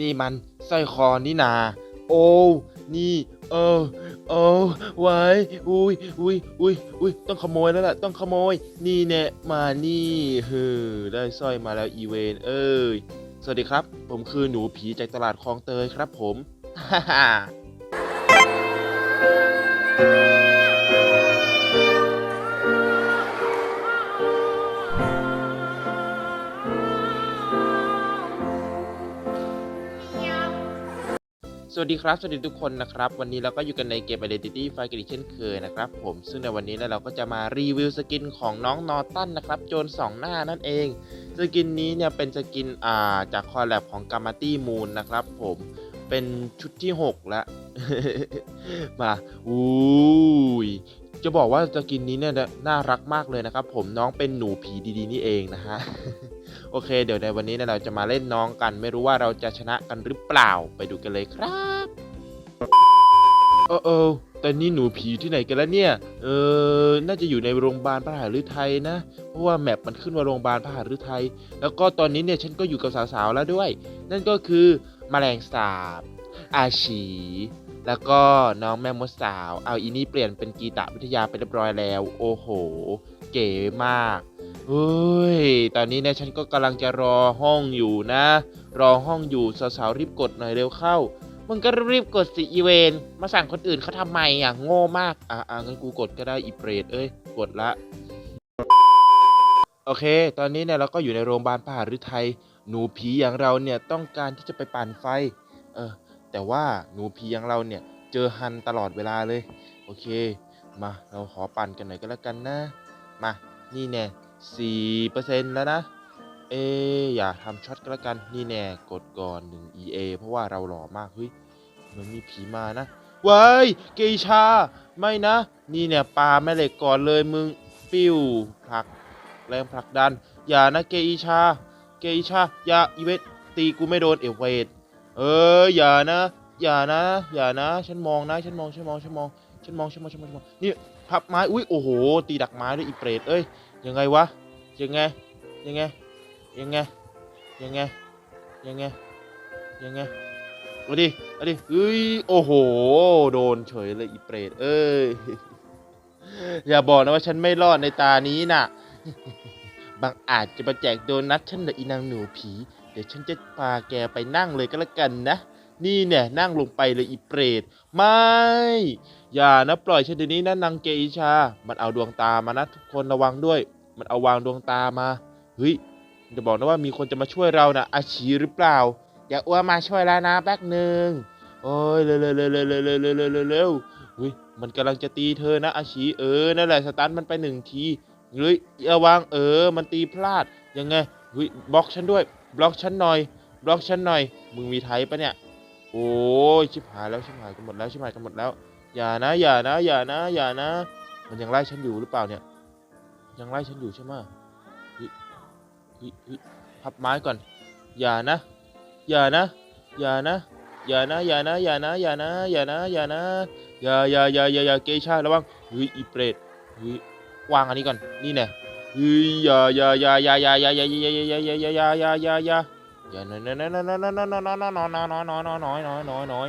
นี่มันสร้อยคอนี่นา โอ้ นี่เออเออไว้อุ้ยอุ้ยอุ้ยอุ้ยต้องขโมยแล้วล่ะ ต้องขโมย นี่แน่มานี่เฮ้อได้สร้อยมาแล้วอีเวนเอ้ย สวัสดีครับ ผมคือหนูผีจากตลาดคลองเตยครับผมฮ่าฮ่า สวัสดีครับ สวัสดีทุกคนนะครับ วันนี้เราก็อยู่กันในเกม Identity f i กันอีกเช่นเคยนะครับผมซึ่งในวันนี้เนี่ยเราก็จะมารีวิวสกินของน้องนอตันนะครับ โจรสองหน้านั่นเอง สกินนี้เนี่ยเป็นสกินอ่าจากคอลแลบของกามาตี้มูนนะครับผมเป็นชุดที่ 6 แล้ว มาอุ้ยจะบอกว่าสกินนี้เนี่ยน่ารักมากเลยนะครับผมน้องเป็นหนูผีดีๆนี่เองนะฮะ โอเค เดี๋ยวในวันนี้เนี่ยเราจะมาเล่นน้องกัน ไม่รู้ว่าเราจะชนะกันหรือเปล่าไปดูกันเลยครับเออเออแต่นี่หนูผีที่ไหนกันแล้วเนี่ย เออน่าจะอยู่ในโรงพยาบาลพระหฤทัยนะ เพราะว่าแมปมันขึ้นว่าโรงพยาบาลพระหฤทัย แล้วก็ตอนนี้เนี่ยฉันก็อยู่กับสาวๆแล้วด้วย นั่นก็คือแมลงสาบ อาชี แล้วก็น้องแม่มดสาว เอาอีนี่เปลี่ยนเป็นกีตะวิทยาไปเรียบร้อยแล้ว โอ้โห เก๋มาก เฮ้ย ตอนนี้เนี่ยฉันก็กำลังจะรอห้องอยู่นะ รอห้องอยู่สาวๆรีบกดหน่อยเร็วเข้า มึงก็รีบกดสิอีเวน มาสั่งคนอื่นเขาทำไมอะโง่มาก อะอะงั้นกูกดก็ได้อีเปรตเอ้ย กดละ โอเค ตอนนี้เนี่ยเราก็อยู่ในโรงพยาบาลพหฤทัย หนูผีอย่างเราเนี่ยต้องการที่จะไปปั่นไฟ เออ แต่ว่าหนูผีอย่างเราเนี่ยเจอฮันตลอดเวลาเลย โอเค มาเราขอปั่นกันหน่อยก็แล้วกันนะ มา นี่แน่ สี่เปอร์เซ็นต์แล้วนะ เอ อย่าทำช็อตก็แล้วกัน นี่แน่ กดก่อน 1 EA เพราะว่าเราหล่อมาก เฮ้ย มันมีผีมานะว้ายเกอิชา ไม่นะ นี่เนี่ยปาแม่เหล็กก่อนเลยมึง ปิ้วผลัก แรงผลักดัน อย่านะเกอิชา เกอิชา อย่าอีเวทตีกูไม่โดนเอเวทเออ อย่านะ อย่านะ อย่านะ ฉันมองนะฉันมองฉันมอง ฉันมอง ฉันมอง ฉันมอง ฉันมอง ฉันมอง นี่พับไม้ อุ้ย โอ้โห ตีดักไม้ด้วยอีเปรตเอ้ย ยังไงวะ ยังไง ยังไง ยังไง ยังไง ยังไง ยังไงเอาดิเอาดิเอ้ย โอ้โห โดนเฉยเลยอีเปรต เอ้ย อย่าบอกนะว่าฉันไม่รอดในตานี้น่ะ บางอาจจะมาแจกโดนัทฉันเหรออีนางหนูผี เดี๋ยวฉันจะพาแกไปนั่งเลยก็แล้วกันนะ นี่เนี่ยนั่งลงไปเลยอีเปรต ไม่ อย่านะปล่อยฉันเดี๋ยวนี้นะนางเกอิชา มันเอาดวงตามานะทุกคนระวังด้วย มันเอาวางดวงตามา เฮ้ยจะบอกนะว่ามีคนจะมาช่วยเรานะอาชีหรือเปล่า อย่าอ้วมาช่วยแล้วนะแป๊กหนึ่งโอ้ยเร็วเร็วเร็วเร็วเร็วเร็วเฮ้ยมันกำลังจะตีเธอนะอาชีเออนั่นแหละสตาร์ทมันไปหนึ่งทีเฮ้ยอย่าวางเออ มันตีพลาดยังไงเฮ้ยบล็อกฉันด้วย บล็อกฉันหน่อย บล็อกฉันหน่อย มึงมีไทยปะเนี่ย โอ้ยชิบหายแล้วชิบหายกันหมดแล้วชิบหายกันหมดแล้ว อย่านะ อย่านะ อย่านะ อย่านะ มันยังไล่ฉันอยู่หรือเปล่าเนี่ย ยังไล่ฉันอยู่ใช่ไหมเฮ้ยเฮ้ยเฮ้ยพับไม้ก่อน อย่านะ อย่านะ อย่านะ อย่านะ อย่านะ อย่านะ อย่านะ อย่านะ อย่านะ อย่าอย่าอย่าอย่าอย่าเกชาระวังเฮ้ยอีเปรตเฮ้ยวางอันนี้ก่อน นี่แน่เฮ้ยอย่าอย่าอย่าอย่าอย่าอย่าอย่าอย่าอย่าอย่าอย่าอย่าอย่าอย่าอย่าอย่าน้อยน้อยน้อยน้อยน้อยน้อยน้อยน้อยน้อยน้อยน้อยน้อยน้อยน้อย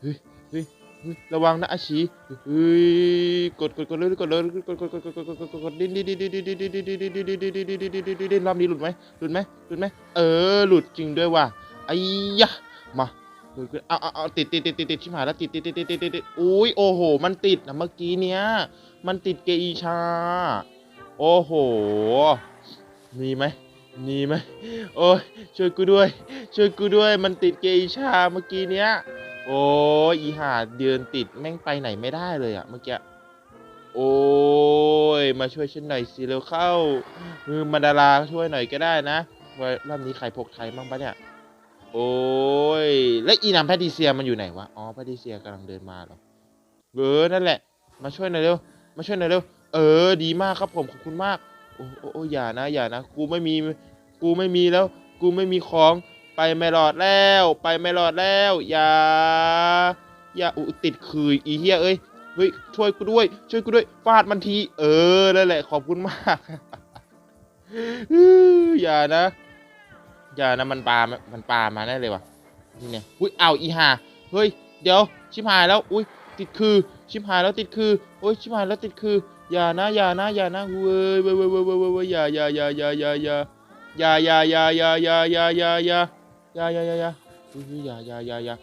เฮ้ยเฮ้ยระวังนะอาชีเฮ้ยกดกดกดเลยกดเลยกดกดกดกดกดกดกดกดกดดิ้นดิ้นดิ้นดิ้นดิ้นดิ้นดิ้นดิ้นดิ้นดิ้นดิ้นดิ้นดิ้นดิ้นดิ้นดิ้นดิ้นรอบนี้หลุดไหมหลุดไหมหลุดไหมเออหลุดจริงด้วยว่ะไอ้ยะมาเอาเอาเอาติดติดติดติดติดชิบหายแล้วติดติดติดติดติดติดติดอุ้ยโอ้โห มันติดนะเมื่อกี้เนี้ยมันติดเกอีชา โอ้โหมีไหมมีไหมโอ้ยช่วยกูด้วย ช่วยกูด้วยมันติดเกอีชาเมื่อกี้เนี้ย โอ้ยอีหาเดินติดแม่งไปไหนไม่ได้เลยอะเมื่อกี้ โอ้ย มาช่วยฉันหน่อยสิเร็วเข้ามือมาดาราช่วยหน่อยก็ได้นะว่ารอบนี้ใครพกไทยบ้างปะเนี่ย โอ้ย และอีนามแพทิเซียมันอยู่ไหนวะ อ๋อ แพทิเซียกำลังเดินมาหรอ เออ นั่นแหละ มาช่วยหน่อยเร็ว มาช่วยหน่อยเร็ว เออ ดีมากครับผม ขอบคุณมาก โอ้โอ้อย่านะ อย่านะ กูไม่มี กูไม่มีแล้ว กูไม่มีของ ไปไม่รอดแล้ว ไปไม่รอดแล้วอย่าอย่าอุติดคืออีเฮียเอ้ยเฮ้ยช่วยกูด้วย ช่วยกูด้วยฟาดมันที เออนั่นแหละขอบคุณมากอย่านะอย่านะมันปลามันปลามาได้เลยวะนี่เนี่ยอุ้ยเอาอีหาเฮ้ยเดี๋ยวชิมหายแล้วอุ้ยติดคือชิมหายแล้วติดคือโอ้ยชิมหายแล้วติดคืออย่านะอย่านะอย่านะเว้ยเว้ยเว้ยเว้ยเว้ยอย่าอย่าอย่าอย่าอย่าอย่าอย่าอย่าอย่าอย่าอย่าอย่า อย่าอย่าอย่าอย่าอุ้ยอย่าอย่าอย่าอย่า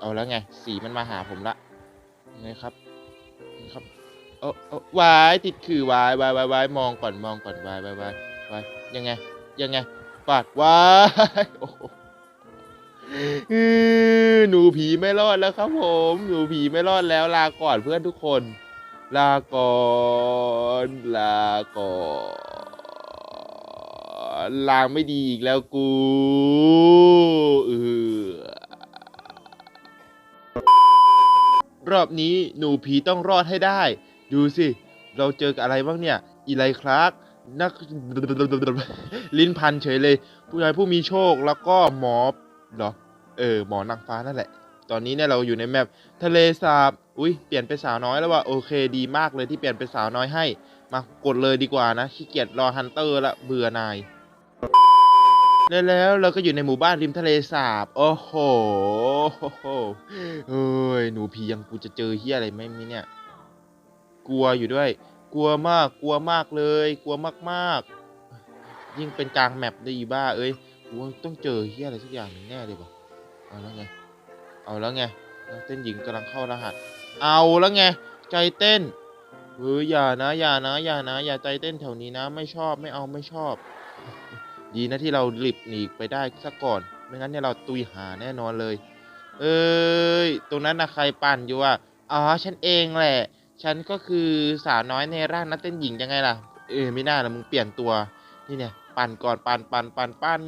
เอาแล้วไง สีมันมาหาผมละไงครับครับเออเออวายติดคือวายวายวายวายมองก่อนมองก่อนวายวายวายวายยังไง ยังไงปาดวายโอ้หนูผีไม่รอดแล้วครับผม หนูผีไม่รอดแล้วลาก่อนเพื่อนทุกคน ลาก่อน ลาก่อน ลางไม่ดีอีกแล้วกูเออรอบนี้หนูผีต้องรอดให้ได้ ดูสิ เราเจอกับอะไรบ้างเนี่ย อีไลคลาร์กนักลิ้นพันเฉยเลย ผู้ชายผู้มีโชคแล้วก็หมอเหรอ เออ หมอนางฟ้านั่นแหละ ตอนนี้เนี่ยเราอยู่ในแมปทะเลสาบ อุ้ยเปลี่ยนเป็นสาวน้อยแล้วว่ะโอเคดีมากเลยที่เปลี่ยนเป็นสาวน้อยให้ มากดเลยดีกว่านะขี้เกียจรอฮันเตอร์ละเบื่อนาย แล้วแล้วเราก็อยู่ในหมู่บ้านริมทะเลสาบ โอ้โหเอ้ย หนูผียังกูจะเจอเฮียอะไรไหมเนี่ย กลัวอยู่ด้วย กลัวมาก กลัวมากเลย กลัวมากๆ ยิ่งเป็นกลางแมปได้อีบ้า เอ้ย กูต้องเจอเฮียอะไรสักอย่างแน่เลยป่ะเอาแล้วไง เอาแล้วไงเต้นหญิงกำลังเข้ารหัส เอาแล้วไง ใจเต้นเฮ้ยอย่านะ อย่านะ อย่านะ อย่าใจเต้นแถวนี้นะ ไม่ชอบ ไม่เอา ไม่ชอบ ดีนะที่เราหลบหนีไปได้ซะก่อน ไม่งั้นเนี่ยเราตุยหาแน่นอนเลย เอ้ย ตรงนั้นนะใครปั่นอยู่ว่าอ๋อ ฉันเองแหละ ฉันก็คือสาวน้อยในร่างนักเต้นหญิงยังไงล่ะ เออไม่น่าละมึงเปลี่ยนตัว นี่เนี่ย ปั่นก่อนปั่นปั่นปั่นปั่น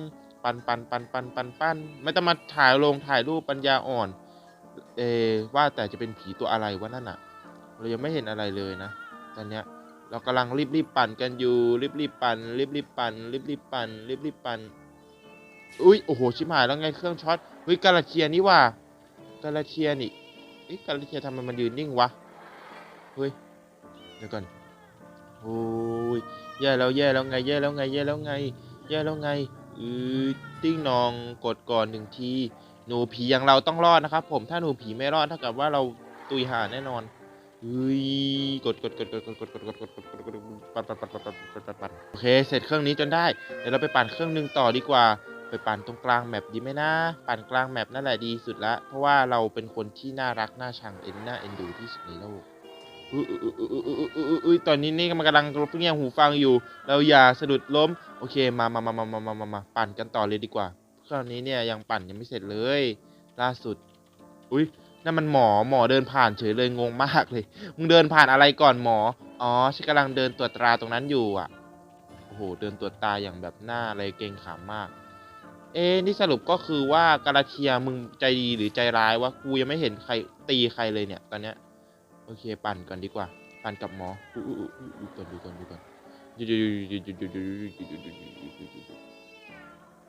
ปั่นปั่นปั่นปั่นปั่นปั่นไม่ต้องมาถ่ายลงถ่ายรูปปัญญาอ่อน เอว่าแต่จะเป็นผีตัวอะไรวะนั่นอะ เรายังไม่เห็นอะไรเลยนะ ตอนเนี้ย เรากำลังรีบรีบปั่นกันอยู่รีบรีบปั่นรีบรีบปั่นรีบรีบปั่นรีบรีบปั่นอุ้ยโอ้โหชิบหายแล้วไงเครื่องช็อตเฮ้ยกาลาเชียนี่ว่ากาลาเชียนี่เอ๊ะกาลาเชียทำไมมันยืนนิ่งวะเฮ้ยเดี๋ยวก่อนโอ้ยแย่แล้วแย่แล้วไงแย่แล้วไงแย่แล้วไงแย่แล้วไงอือติ้งนองกดก่อนหนึ่งทีหนูผีอย่างเราต้องรอดนะครับผมถ้าหนูผีไม่รอดเท่ากับว่าเราตุยหาแน่นอน้ยกดกดกดกดกดกดกดกดกดกดกดกดปัดปัดปัดปัดปัดปัดปัดปัดโอเค เสร็จเครื่องนี้จนได้ เดี๋ยวเราไปปั่นเครื่องหนึ่งต่อดีกว่า ไปปั่นตรงกลางแมปดีไหมนะ ปั่นกลางแมปนั่นแหละดีสุดละ เพราะว่าเราเป็นคนที่น่ารักน่าชังเอ็นน่าเอ็นดูที่สุดในโลกอุ้ยตอนนี้นี่กำลังรบเงี่ยหูฟังอยู่ เราอย่าสะดุดล้ม โอเค มามามามามามามาปั่นกันต่อเลยดีกว่า เครื่องนี้เนี่ยยังปั่นยังไม่เสร็จเลย ล่าสุด อุ้ย นั่นมันหมอหมอเดินผ่านเฉยเลยงงมากเลย มึงเดินผ่านอะไรก่อนหมอ อ๋อฉันกำลังเดินตรวจตราตรงนั้นอยู่อะ โอ้โห เดินตรวจตาอย่างแบบหน้าอะไรเกรงขามมาก เอ๊นี่สรุปก็คือว่ากาลาเทียมึงใจดีหรือใจร้ายวะ กูยังไม่เห็นใครตีใครเลยเนี่ย ตอนเนี้ย โอเคปั่นก่อนดีกว่า ปั่นกับหมออู้อู้อู้ก่อนดูก่อนดูก่อนหยุดหยุดหยุดหยุดหยุดหยุดหยุดหยุดหยุดหยุดหยุด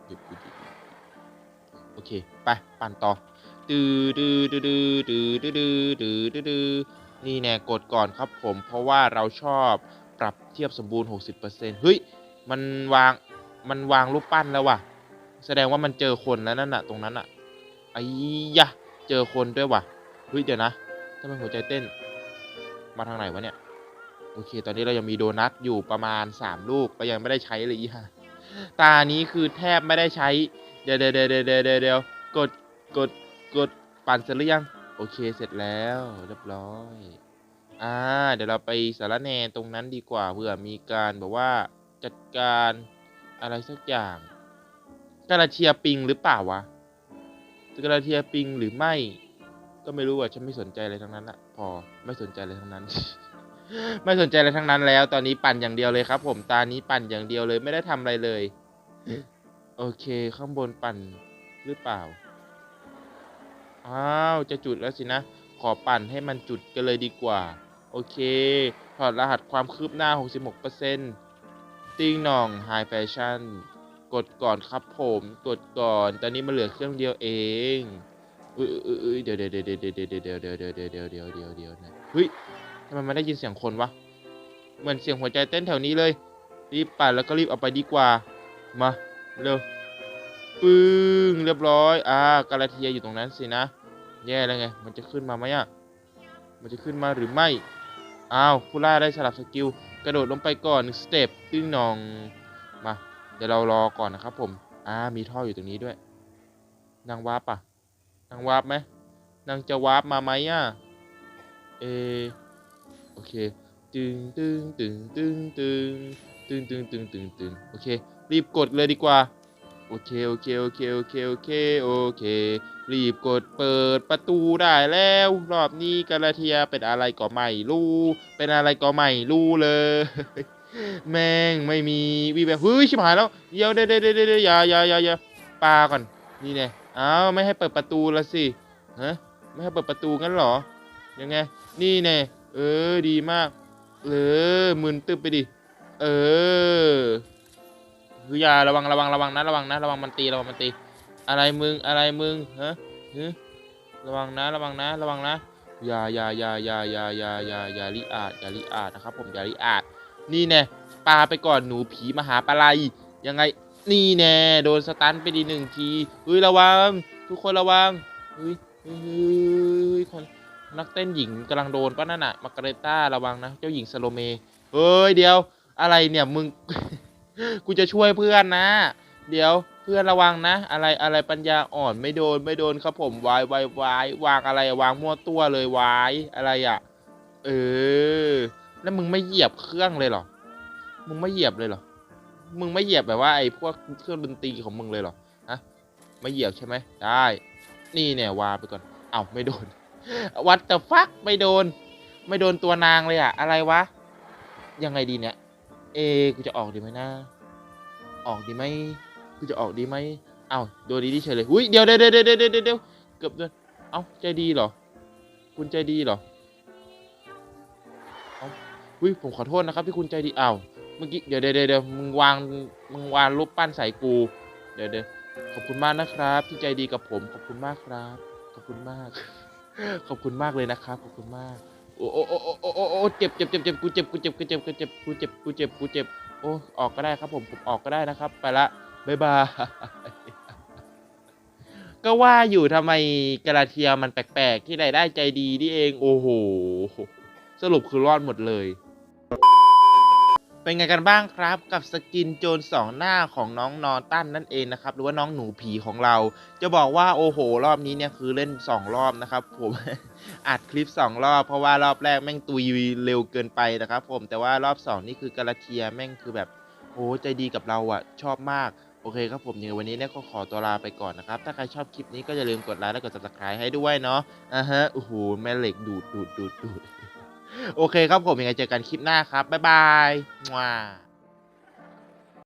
หยุดหยุดหยุดโอเค ไป ปั่นต่อ ดือดือดือดือดือดือดือดือดือนี่แน่กดก่อนครับผม เพราะว่าเราชอบปรับเทียบสมบูรณ์ 60%เฮ้ย มันวาง มันวางรูปปั้นแล้วว่ะ แสดงว่ามันเจอคนแล้วนั่นน่ะ ตรงนั้นน่ะไอ้ยะ เจอคนด้วยว่ะ เฮ้ย เดี๋ยวนะทำไมหัวใจเต้น มาทางไหนวะเนี่ย โอเค ตอนนี้เรายังมีโดนัทอยู่ประมาณ 3 ลูกก็ยังไม่ได้ใช้เลยอีห่าตานี้คือแทบไม่ได้ใช้ เดี๋ยวเดี๋ยวเดี๋ยวเดี๋ยวเดี๋ยวเดี๋ยวกด กด กดปั่นเสร็จหรือยัง โอเคเสร็จแล้วเรียบร้อย อ่า เดี๋ยวเราไปสารแนตรงนั้นดีกว่าเผื่อมีการแบบว่าจัดการอะไรสักอย่างกาลาเทียปิงหรือเปล่าวะกาลาเทียปิงหรือไม่ ก็ไม่รู้อะฉันไม่สนใจอะไรทั้งนั้นละพอไม่สนใจอะไรทั้งนั้น ไม่สนใจอะไรทั้งนั้นแล้ว ตอนนี้ปั่นอย่างเดียวเลยครับ ผมตานี้ปั่นอย่างเดียวเลยไม่ได้ทำอะไรเลย โอเค ข้างบนปั่นหรือเปล่า อ้าวจะจุดแล้วสินะ ขอปั่นให้มันจุดกันเลยดีกว่า โอเค ถอดรหัสความคืบหน้า 66%ติ้งหน่องไฮแฟชั่น กดก่อนครับผม กดก่อน ตอนนี้มันเหลือเครื่องเดียวเองเอ้ยเอ้ยเอ้ยเดี๋ยวเดี๋ยวเดี๋ยวเดี๋ยวเดี๋ยวเดี๋ยวเดี๋ยวเดี๋ยวเดี๋ยวเดี๋ยวเดี๋ยวเดี๋ยวเดี๋ยวนะเฮ้ยทำไมมันได้ยินเสียงคนวะ เหมือนเสียงหัวใจเต้นแถวนี้เลย รีบปั่นแล้วก็รีบเอาไปดีกว่า มาเร็ว ปึ้งเรียบร้อย อ่ากาลาเทียอยู่ตรงนั้นสินะ แย่แล้วไง มันจะขึ้นมาไหมอะ มันจะขึ้นมาหรือไม่ อ้าวคูล่าได้สลับสกิล กระโดดลงไปก่อนสเต็ปตึ้งนอง มา เดี๋ยวเรารอก่อนนะครับผม อ่า มีท่ออยู่ตรงนี้ด้วย นางวาร์ปอะ นางวาร์ปไหม นางจะวาร์ปมาไหมอะ เออโอเค ตึงตึงตึงตึงตึงตึงตึงตึงตึงตึงโอเค รีบกดเลยดีกว่า โอเคโอเคโอเคโอเคโอเคโอเค รีบกดเปิดประตูได้แล้ว รอบนี้กาลาเทียเป็นอะไรก็ไม่รู้ เป็นอะไรก็ไม่รู้เลย แม่งไม่มีวีแบบเฮ้ยชิบหายแล้วเดี๋ยวเดี๋ยวเดี๋ยวเดี๋ยวเดี๋ยวอย่าอย่าอย่าอย่าปาก่อนนี่ไงอ้าวไม่ให้เปิดประตูละสิฮะไม่ให้เปิดประตูงั้นเหรอยังไงนี่แน่เออดีมากเออมึนตึ๊บไปดิเออ คืออย่าระวังระวังระวังนะระวังนะระวังมันตีระวังมันตี อะไรมึงอะไรมึงฮะฮะระวังนะระวังนะระวังนะอย่าอย่าอย่าอย่าอย่าอย่าอย่าอย่าลิอาดอย่าลิอาดนะครับ ผมอย่าลิอาดนี่แน่ปลาไปก่อนหนูผีมหาปลาไหลยังไงนี่แน่โดนสตันไปดีหนึ่งทีเฮ้ยระวัง ทุกคนระวังเฮ้ยเฮ้ยเฮ้ยคนนักเต้นหญิงกำลังโดนป้านั่นน่ะมาร์กาเรต้าระวังนะ เจ้าหญิงสโลเมเฮ้ยเดียว อะไรเนี่ยมึง กูจะช่วยเพื่อนนะ เดี๋ยวเพื่อนระวังนะ อะไรอะไรปัญญาอ่อนไม่โดนไม่โดนครับผมวายวายวายวางอะไรวางมั่วตัวเลยวายอะไรอะ เออ แล้วมึงไม่เหยียบเครื่องเลยเหรอ มึงไม่เหยียบเลยเหรอ มึงไม่เหยียบแบบว่าไอ้พวกเครื่องดนตรีของมึงเลยเหรอฮะไม่เหยียบใช่ไหมได้ นี่เนี่ยวางไปก่อน เอ้าไม่โดนวัดแต่ฟักไม่โดน ไม่โดนตัวนางเลยอะ อะไรวะ ยังไงดีเนี่ย เอกูจะออกดีไหมนะออกดีไหมกูจะออกดีไหมเอ้าโดนดีที่เฉยเลยอุ้ยเดี๋ยวเดี๋ยวเดี๋ยวเดี๋ยวเดี๋ยวเกือบโดนเอ้าใจดีเหรอ คุณใจดีเหรอเอ้าอุ้ยผมขอโทษนะครับที่คุณใจดีเอ้าเมื่อกี้เดี๋ยวเดี๋ยวเดี๋ยวมึงวางมึงวางรูปปั้นใส่กู เดี๋ยวเดี๋ยวขอบคุณมากนะครับ ที่ใจดีกับผม ขอบคุณมากครับ ขอบคุณมาก ขอบคุณมากเลยนะครับ ขอบคุณมาก โอ้โอ้โอ้โอ้โอ้เจ็บเจ็บเจ็บเจ็บกูเจ็บกูเจ็บกูเจ็บกูเจ็บกูเจ็บกูเจ็บกูเจ็บโอ้ออกก็ได้ครับผมผมออกก็ได้นะครับ ไปละบายบายก็ว่าอยู่ทำไมกระเทียมมันแปลกๆ ที่ไหนได้ใจดีนี่เอง โอ้โห สรุปคือรอดหมดเลย เป็นไงกันบ้างครับกับสกินโจรสองหน้าของน้องนอตันนั่นเองนะครับหรือว่าน้องหนูผีของเรา จะบอกว่าโอ้โห รอบนี้เนี่ยคือเล่น 2 รอบนะครับผมอัดคลิป 2 รอบ เพราะว่ารอบแรกแม่งตุยเร็วเกินไปนะครับผมแต่ว่ารอบ 2 นี่คือกาลาเทียแม่งคือแบบโอ้ใจดีกับเราอะชอบมากโอเคครับผมยังวันนี้เนี่ยก็ขอตัวลาไปก่อนนะครับ ถ้าใครชอบคลิปนี้ก็อย่าลืมกดไลค์และกด subscribe ให้ด้วยเนาะอ่าฮะโอ้โหแม่เหล็กดูดดูดดูดดูด โอเคครับผมยังไงเจอกันคลิปหน้าครับบ๊ายบายว้า